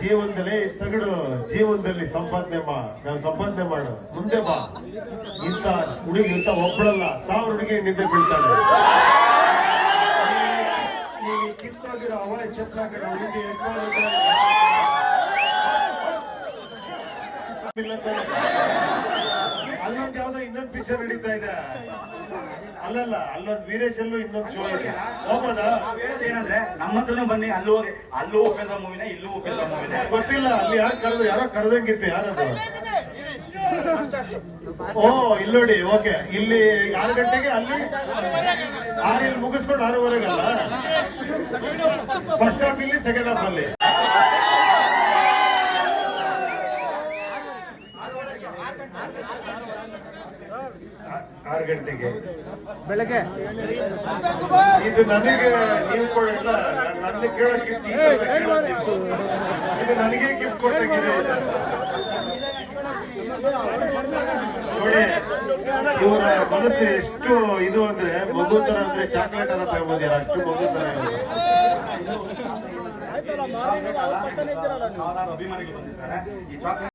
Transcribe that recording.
ಜೀವನದಲ್ಲಿ ತಗಡು, ಜೀವನದಲ್ಲಿ ಸಂಪಾದನೆ ಮಾ, ನಾನು ಸಂಪಾದನೆ ಮಾಡು, ಮುಂದೆ ಬಾ. ಇಂತ ಹುಡುಗಿ ಇಂತ ಒಬ್ಬಳಲ್ಲ ಸಾವಿರ ಹುಡುಗಿ ನಿದ್ದೆ ಬೀಳ್ತಾಳೆ. ಹುಡುಗಿ ಅಲ್ಲೊಂದು ಯಾವ್ದೋ ಇನ್ನೊಂದು ಪಿಕ್ಚರ್ ನಡೀತಾ ಇದೆ. ಅಲ್ಲಲ್ಲ ಅಲ್ಲೊಂದು ವೀರೇಶ್ ಅಲ್ಲೂ ಇನ್ನೊಂದು ಶೋ ಇದೆ. ಹೋಗೋದಾ ಏನಂದ್ರೆ ನಮ್ಮ ಹತ್ರನೂ ಬನ್ನಿ ಅಲ್ಲೂ ಹೋಗಿ ಅಲ್ಲೂ ಉಪೇಂದ್ರ ಮೂವಿನ ಇಲ್ಲೂ ಉಪೇಂದ್ರ ಮೂವಿನ ಗೊತ್ತಿಲ್ಲ ಅಲ್ಲಿ ಯಾರು ಕರೆದು ಯಾರೋ ಕರೆದಂಗಿತ್ತು ಯಾರದು? ಓ ಇಲ್ಲೋಡಿ ನೋಡಿ ಓಕೆ. ಇಲ್ಲಿ ಆರು ಗಂಟೆಗೆ ಅಲ್ಲಿ ಆರು ಇಲ್ಲಿ ಮುಗಿಸ್ಕೊಂಡು ಆರೂವರೆಗಲ್ಲ? ಫಸ್ಟ್ ಹಾಫ್ ಇಲ್ಲಿ ಸೆಕೆಂಡ್ ಹಾಫ್ ಅಲ್ಲಿ. ಆರು ಗಂಟೆಗೆ. ಬೆಳಗ್ಗೆ. ಇದು ನನಗೆ ನೀವು ಕೊಡಲ್ಲ ನನ್ನ ಕೇಳಕ್ಕೆ ಇದು ನನಗೆ ಗಿಫ್ಟ್ ಕೊಟ್ಟಿದೆ ನೋಡಿ ಇವರ ಮನಸ್ಸು ಎಷ್ಟು ಇದು ಅಂದ್ರೆ ಮಗು ತರ ಅಂದ್ರೆ ಚಾಕ್ಲೇಟ್ ಅನ್ನ ತಗೊಂಡಿರ ಅಷ್ಟು ಮಗು ತರ ಅಭಿಮಾನಿಗಳು ಬಂದಿದ್ದಾರೆ ಈ ಚಾಕ್ಲೇಟ್